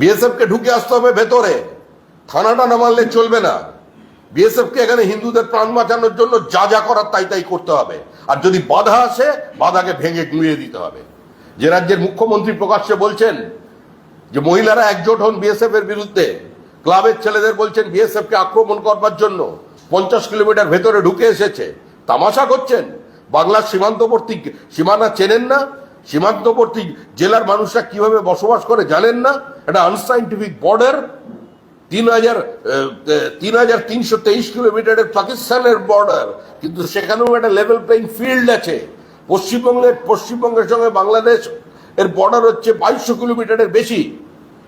BSF কে ঢুকে আসতে হবে ভেতরে। থানাটা না মানলে চলবে না। বিএসএফ কে এখানে হিন্দুদের প্রাণ বাঁচানোর জন্য যা যা করার তাই তাই করতে হবে। আর যদি বাধা আসে, বাধাকে ভেঙে গুঁড়িয়ে দিতে হবে। যে রাজ্যের মুখ্যমন্ত্রী প্রকাশ্যে বলছেন যে মহিলারা একজোট হন বিএসএফ এর বিরুদ্ধে, ক্লাবের ছেলেদের বলছেন বিএসএফ কে আক্রমণ করবার জন্য পঞ্চাশ কিলোমিটার ভেতরে ঢুকে এসেছে। তামাশা করছেন? বাংলার সীমান্তবর্তী সীমানা চেনেন না? সীমান্তবর্তী জেলার মানুষরা কীভাবে বসবাস করে জানেন না? এটা আনসাইন্টিফিক বর্ডার তিন হাজার তিন হাজার তিনশো তেইশ কিলোমিটারের পাকিস্তানের বর্ডার কিন্তু সেখানেও একটা লেভেল প্লেইং ফিল্ড আছে। পশ্চিমবঙ্গের পশ্চিমবঙ্গের সঙ্গে বাংলাদেশ, এর বর্ডার হচ্ছে বাইশশো কিলোমিটারের বেশি।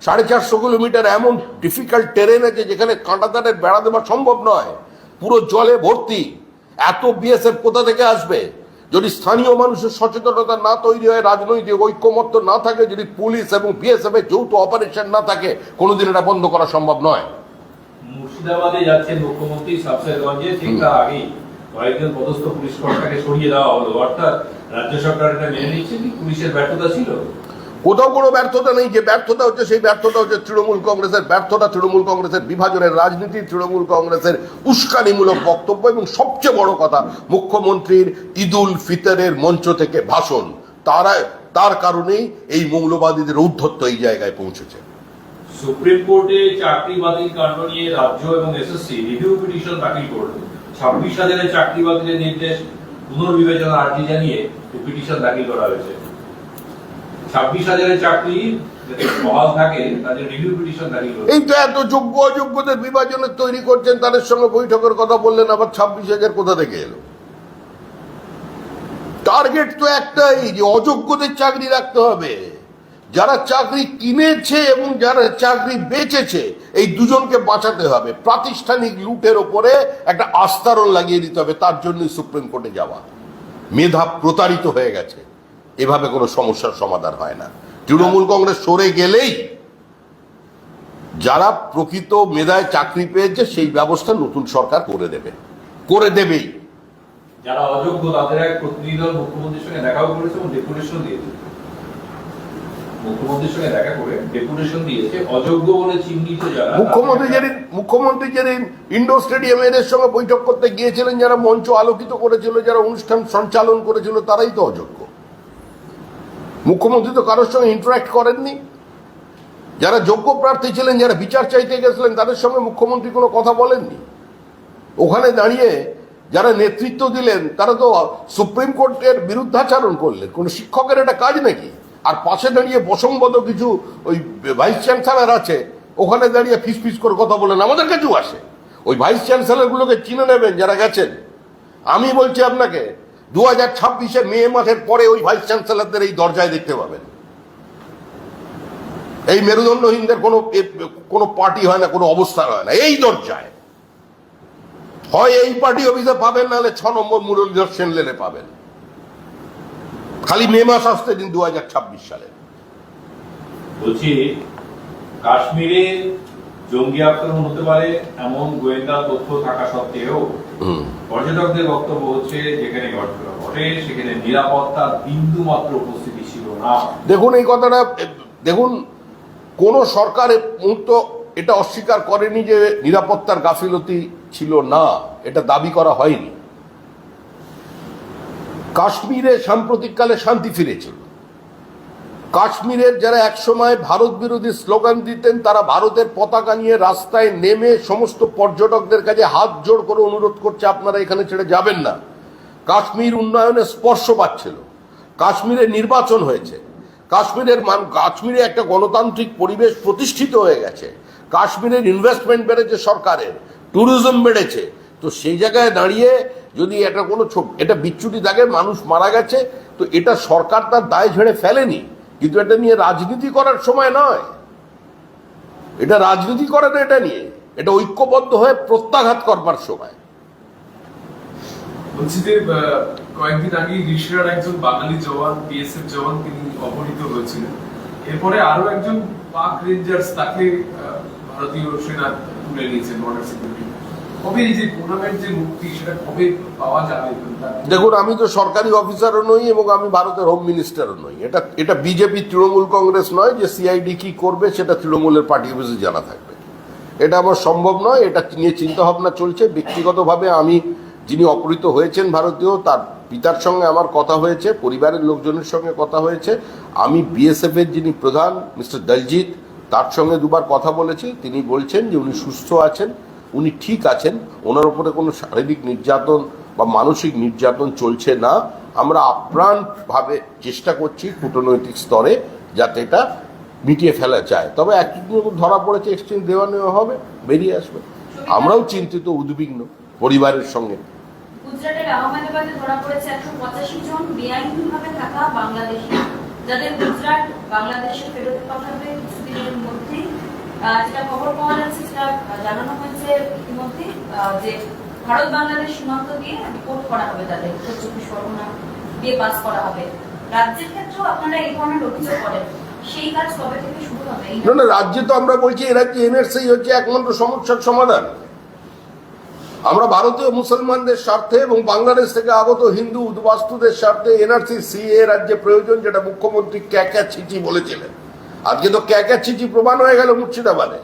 সাড়ে চারশো কিলোমিটার এমন ডিফিকাল্ট টেরেন আছে যেখানে কাঁটাতারের বেড়া দেওয়া সম্ভব নয়। পুরো জলে ভর্তি। এত বিএসএফ কোথা থেকে আসবে? যদি স্থানীয় মানুষের সচেতনতা না তৈরি হয় রাজনৈতিক ঐক্যমত্য না থাকে যদি পুলিশ এবং বিএসএফ এর যৌথ অপারেশন না থাকে কোনোদিন এটা বন্ধ করা সম্ভব নয়। মুর্শিদাবাদে যাচ্ছেন মুখ্যমন্ত্রী সাবসেরগঞ্জে ঠিক তার আগেই কয়েকজন পদস্থ পুলিশ কর্তাকে সরিয়ে দেওয়া হলো। অর্থাৎ রাজ্য সরকার এটা মেনে নিচ্ছে কি? পুলিশের ব্যর্থতা ছিল? কোথাও কোনো ব্যর্থতা নেই, যে ব্যর্থতা হচ্ছে সেই ব্যর্থতা হচ্ছে তৃণমূল কংগ্রেসের, ব্যর্থতা তৃণমূল কংগ্রেসের বিভাজনের রাজনীতি, তৃণমূল কংগ্রেসের উস্কানিমূলক বক্তব্য এবং সবচেয়ে বড় কথা, মুখ্যমন্ত্রীর ঈদুল ফিতরের মঞ্চ থেকে ভাষণ। তারা, তার কারণেই এই মৌলবাদীদের ঔদ্ধত্য এই জায়গায় পৌঁছেছে। সুপ্রিম কোর্টে কাণ্ড নিয়ে রাজ্য এবং এসএসসি রিভিউ পিটিশন দাখিল ছাব্বিশ হাজারের নির্দেশ পুনর্বিবেচনা আর্জি জানিয়ে পিটিশন দাখিল করা হয়েছে। ছাব্বিশ হাজারের চাকরি এই তো এত যোগ্য অযোগ্যদের বিভাজনের তৈরি করছেন, তাদের সঙ্গে বৈঠকের কথা বললেন, আবার ছাব্বিশ হাজার কোথা থেকে এলো? টার্গেট তো একটাই, যে অযোগ্যদের চাকরি রাখতে হবে। যারা চাকরি কিনেছে এবং যারা চাকরি বেচেছে, এই দুজনকে বাঁচাতে হবে। প্রাতিষ্ঠানিক লুটের ওপরে একটা আস্তারণ লাগিয়ে দিতে হবে, তার জন্যই সুপ্রিম কোর্টে যাওয়া। মেধা প্রতারিত হয়ে গেছে। এভাবে কোনো সমস্যার সমাধান হয় না। তৃণমূল কংগ্রেস সরে গেলেই যারা প্রকৃত মেধায় চাকরি পেয়েছে সেই ব্যবস্থা নতুন সরকার করে দেবে। করে দেবেই। যারা অযোগ্য তাদের এক প্রতিনিধি দল মুখ্যমন্ত্রীর সঙ্গে দেখাও করেছে এবং ডেপুটেশন দিয়েছে। মুখ্যমন্ত্রীর সঙ্গে দেখা করে ডেপুটেশন দিয়েছে। অযোগ্য বলে চিহ্নিত যারা মুখ্যমন্ত্রী যেদিন মুখ্যমন্ত্রী যেদিন ইন্ডোর স্টেডিয়ামে এদের সঙ্গে বৈঠক করতে গিয়েছিলেন যারা মঞ্চ আলোকিত করেছিল যারা অনুষ্ঠান সঞ্চালন করেছিল তারাই তো অযোগ্য। মুখ্যমন্ত্রী তো কারোর সঙ্গে ইন্টারাক্ট করেননি। যারা যোগ্য প্রার্থী ছিলেন, যারা বিচার চাইতে গেছিলেন, তাদের সঙ্গে মুখ্যমন্ত্রী কোনো কথা বলেননি। ওখানে দাঁড়িয়ে যারা নেতৃত্ব দিলেন, তারা তো সুপ্রিম কোর্টের বিরুদ্ধাচারণ করলেন। কোনো শিক্ষকের এটা কাজ নাকি? আর পাশে দাঁড়িয়ে বসংবদ কিছু ওই ভাইস চ্যান্সেলর আছে, ওখানে দাঁড়িয়ে ফিস ফিস করে কথা বলেন। আমাদের কাছেও আসে। ওই ভাইস চ্যান্সেলরগুলোকে চিনে নেবেন যারা গেছেন। আমি বলছি আপনাকে দু হাজার ছাব্বিশে মে মাসের পরে ওই ভাইস চ্যান্সেলরদের এই দরজায় দেখতে পাবেন। এই মেরুদণ্ডহীনদের কোনো কোনো পার্টি হয় না, কোনো অবস্থান হয় না, এই দরজায়। হয় এই পার্টি অফিসে পাবেন, নাহলে ছ নম্বর মুরলীধর সেন লেনে পাবেন। খালি মে মাস আসতে দিন দু হাজার ছাব্বিশ সালে। বলছি, কাশ্মীরে জঙ্গি আক্রমণ হতে পারে এমন গোয়েন্দা তথ্য থাকা সত্ত্বেও পর্যটকদের বক্তব্য হচ্ছে যেখানে ঘটনা ঘটে সেখানে নিরাপত্তা বিন্দু মাত্র উপস্থিতি ছিল না। দেখুন এই কথাটা দেখুন কোন সরকার মুহূর্ত এটা অস্বীকার করেনি যে নিরাপত্তার গাফিলতি ছিল না এটা দাবি করা হয়নি। কাশ্মীরে সাম্প্রতিককালে শান্তি ফিরেছিল। কাশ্মীরের যারা একসময় ভারত বিরোধী স্লোগান দিতেন, তারা ভারতের পতাকা নিয়ে রাস্তায় নেমে সমস্ত পর্যটকদের কাছে হাত জোড় করে অনুরোধ করছে, আপনারা এখানে ছেড়ে যাবেন না। কাশ্মীর উন্নয়নে স্পর্শ পাচ্ছিল। কাশ্মীরে নির্বাচন হয়েছে। কাশ্মীরের মান, কাশ্মীরে একটা গণতান্ত্রিক পরিবেশ প্রতিষ্ঠিত হয়ে গেছে। কাশ্মীরের ইনভেস্টমেন্ট বেড়েছে সরকারের ট্যুরিজম বেড়েছে। তো সেই জায়গায় দাঁড়িয়ে যদি এটা কোনো এটা বিচ্ছুটি থাকে, মানুষ মারা গেছে, তো এটা সরকার তার দায় ঝেড়ে ফেলেনি। কিন্তু এটা নিয়ে রাজনীতি করার সময় নয়। এটা রাজনীতি করে না এটা নিয়ে। এটা ঐক্যবদ্ধ হয়ে প্রত্যাঘাত করবার সময়। বলছি যে কয়েকদিন আগে ঋষিরার একজন বাঙালি জওয়ান, বিএসএফ জওয়ান তিনি অপহৃত হয়েছিলেন। এরপরে আরও একজন পাক রেঞ্জার্স তাকে ভারতীয় সেনা তুলে নিয়েছে বর্ডার সিকিউরিটি দেখুন, আমি তো সরকারি অফিসারও নই এবং আমি ভারতের হোম মিনিস্টারও নই। এটা এটা বিজেপি তৃণমূল কংগ্রেস নয় যে সিআইডি কি করবে, সেটা তৃণমূলের পার্টি অফিসে জানা থাকবে। এটা আমার সম্ভব নয়, এটা নিয়ে চিন্তা ভাবনা চলছে। ব্যক্তিগতভাবে আমি যিনি অপহৃত হয়েছেন ভারতীয়, তার পিতার সঙ্গে আমার কথা হয়েছে, পরিবারের লোকজনের সঙ্গে কথা হয়েছে। আমি বিএসএফ এর যিনি প্রধান, মিস্টার দলজিৎ, তার সঙ্গে দুবার কথা বলেছি। তিনি বলছেন যে উনি সুস্থ আছেন। উনি ঠিক আছেন, ওনার উপরে কোনো শারীরিক নির্যাতন বা মানসিক নির্যাতন চলছে না। আমরা আপ্রাণভাবে চেষ্টা করছি কূটনৈতিক স্তরে যাতে এটা মিটিয়ে ফেলা যায়। তবে একদিন ধরা পড়েছে এক্সচেঞ্জ দেওয়া নেওয়া হবে, বেরিয়ে আসবে। আমরাও চিন্তিত, উদ্বিগ্ন পরিবারের সঙ্গে। যাদের গুজরাট বাংলাদেশে ফেরত পাঠাবে কিছুদিনের মধ্যেই। যেটা খবর পাওয়া যাচ্ছে, সেটা জানানো হয়েছে ইতিমধ্যে যে ভারত বাংলাদেশ সীমান্ত দিয়ে রিপোর্ট করা হবে তাদের, উত্তর চব্বিশ পরগনা দিয়ে পাস করা হবে। রাজ্যের ক্ষেত্রেও আপনারা এই ধরনের অভিযোগ করেন। সেই রাজ্যে তো আমরা বলছি এ হচ্ছে একমাত্র সমস্যার সমাধান? আমরা ভারতীয় মুসলমানদের স্বার্থে এবং বাংলাদেশ থেকে আগত হিন্দু উদ্বাস্তুদের স্বার্থে এনআরসি, সিএ রাজ্যে প্রয়োজন, যেটা মুখ্যমন্ত্রী ক্যাক্যা ছিচি বলেছিলেন। আজকে তো ক্যাক্যা চিঠি প্রমাণ হয়ে গেল মুর্শিদাবাদে?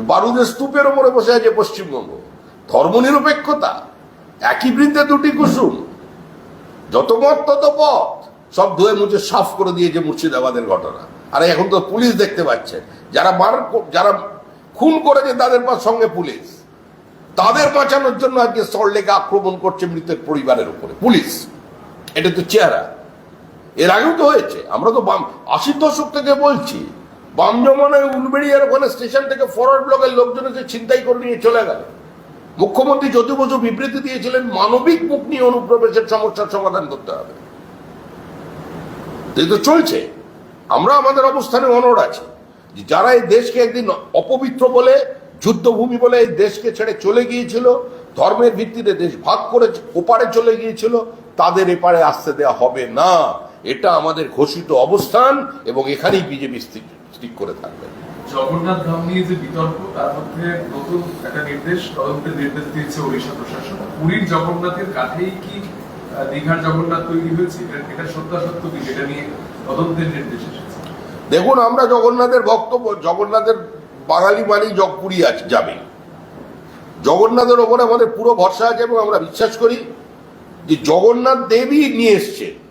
বারুদের স্তূপের ওপরে বসে আছে পশ্চিমবঙ্গ। ধর্মনিরপেক্ষতা, একই বৃদ্ধে দুটি কুসুম। যত মত, তত পথ। সব ধুয়ে মুছে সাফ করে দিয়েছে মুর্শিদাবাদের ঘটনা। আর এখন তো পুলিশ দেখতে পাচ্ছে। যারা মার যারা খুন করেছে তাদের সঙ্গে পুলিশ। তাদের বাঁচানোর জন্য আজকে সল্টলেকে আক্রমণ করছে মৃতের পরিবারের উপরে। পুলিশ। এটা তো চেহারা। এর আগেও তো হয়েছে। আমরা তো বাম আশির দশক থেকে বলছি, বাম জমানায় উলবেড়িয়ার ওখানে স্টেশন থেকে ফরওয়ার্ড ব্লকের লোকজন এসে ছিনতাই করে নিয়ে চলে গেল। মুখ্যমন্ত্রী যদু বছর বিবৃতি দিয়েছিলেন, মানবিক মুখ নিয়ে অনুপ্রবেশের সমস্যার সমাধান করতে হবে। তো চলছে। আমরা আমাদের অবস্থানে অনড় আছি। যারা এই দেশকে একদিন অপবিত্র বলে, যুদ্ধভূমি বলে এই দেশকে ছেড়ে চলে গিয়েছিল, ধর্মের ভিত্তিতে দেশ ভাগ করে ওপারে চলে গিয়েছিল, তাদের এপারে আসতে দেওয়া হবে না। এটা আমাদের ঘোষিত অবস্থান এবং এখানেই বিজেপি স্থির করে থাকবে। জগন্নাথ ধাম নিয়ে যে বিতর্ক তার মধ্যে নতুন একটা নির্দেশ তদন্তের নির্দেশ দিয়েছে ওড়িশা প্রশাসন। পুরীর জগন্নাথের কাছেই কি দীঘার জগন্নাথ তৈরি হয়েছে এটা- সত্যাসত্য কি সেটা নিয়ে তদন্তের নির্দেশ এসেছে। দেখুন আমরা জগন্নাথের বক্তব্য জগন্নাথের বাঙালি মানি জগপুরি আছে যাবে। জগন্নাথের ওপরে আমাদের পুরো ভরসা আছে এবং আমরা বিশ্বাস করি যে জগন্নাথ দেবী নিয়ে এসছে।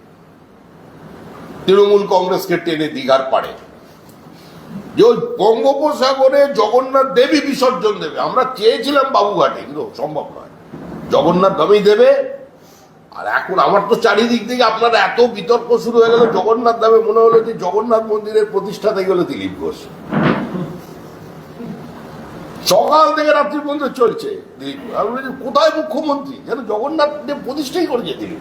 তৃণমূল কংগ্রেসকে টেনে দীঘার পাড়ে। যে ওই বঙ্গোপসাগরে জগন্নাথ দেবী বিসর্জন দেবে, আমরা চেয়েছিলাম বাবুঘাটে, কিন্তু সম্ভব নয়। জগন্নাথ ধামেই দেবে, আর এখন আমার তো চারিদিক থেকে আপনার এত বিতর্ক শুরু হয়ে গেল, জগন্নাথ ধামে মনে হলো যে জগন্নাথ মন্দিরের প্রতিষ্ঠাতা গেল দিলীপ ঘোষ। সকাল থেকে রাত্রি পর্যন্ত চলছে দিলীপ কোথায় মুখ্যমন্ত্রী? যেন জগন্নাথ দেব প্রতিষ্ঠাই করেছে দিলীপ